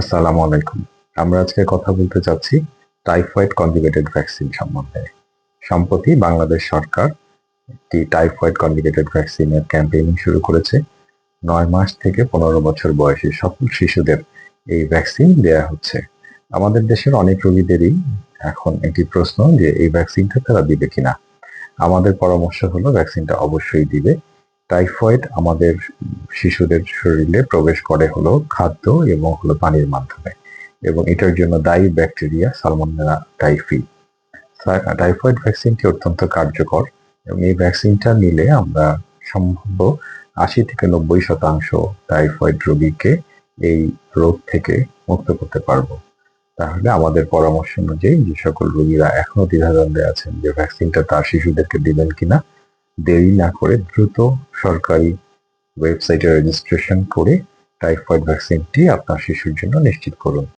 আসসালামু আলাইকুম। আমরা আজকে কথা বলতে চাচ্ছি টাইফয়েড কনজুগেটেড ভ্যাকসিন সম্বন্ধে। সম্প্রতি বাংলাদেশ সরকার একটি টাইফয়েড কনজুগেটেড ভ্যাকসিনের ক্যাম্পেইনিং শুরু করেছে। নয় মাস থেকে পনেরো বছর বয়সী সকল শিশুদের এই ভ্যাকসিন দেয়া হচ্ছে। আমাদের দেশের অনেক রোগীদেরই এখন একটি প্রশ্ন যে, এই ভ্যাকসিনটা তারা দিবে কিনা? আমাদের পরামর্শ হলো, ভ্যাকসিনটা অবশ্যই দিবে। টাইফয়েড আমাদের শিশুদের শরীরে প্রবেশ করে হলো খাদ্য এবং হলো পানির মাধ্যমে এবং এটার জন্য দায়ী ব্যাকটেরিয়া সালমোনেলা টাইফি টাইফয়েড ভ্যাকসিনটি অত্যন্ত কার্যকর এবং এই ভ্যাকসিনটা নিলে আমরা সম্ভাব্য আশি থেকে নব্বই শতাংশ টাইফয়েড রোগীকে এই রোগ থেকে মুক্ত করতে পারব। তাহলে আমাদের পরামর্শ অনুযায়ী যে সকল রোগীরা এখনও দ্বিধাদ্বন্দ্বে আছেন যে ভ্যাকসিনটা তার শিশুদেরকে দিবেন কিনা, দেরি না করে দ্রুত সরকারি ওয়েবসাইটে রেজিস্ট্রেশন করে টাইফয়েড ভ্যাকসিনটি আপনার শিশুর জন্য নিশ্চিত করুন।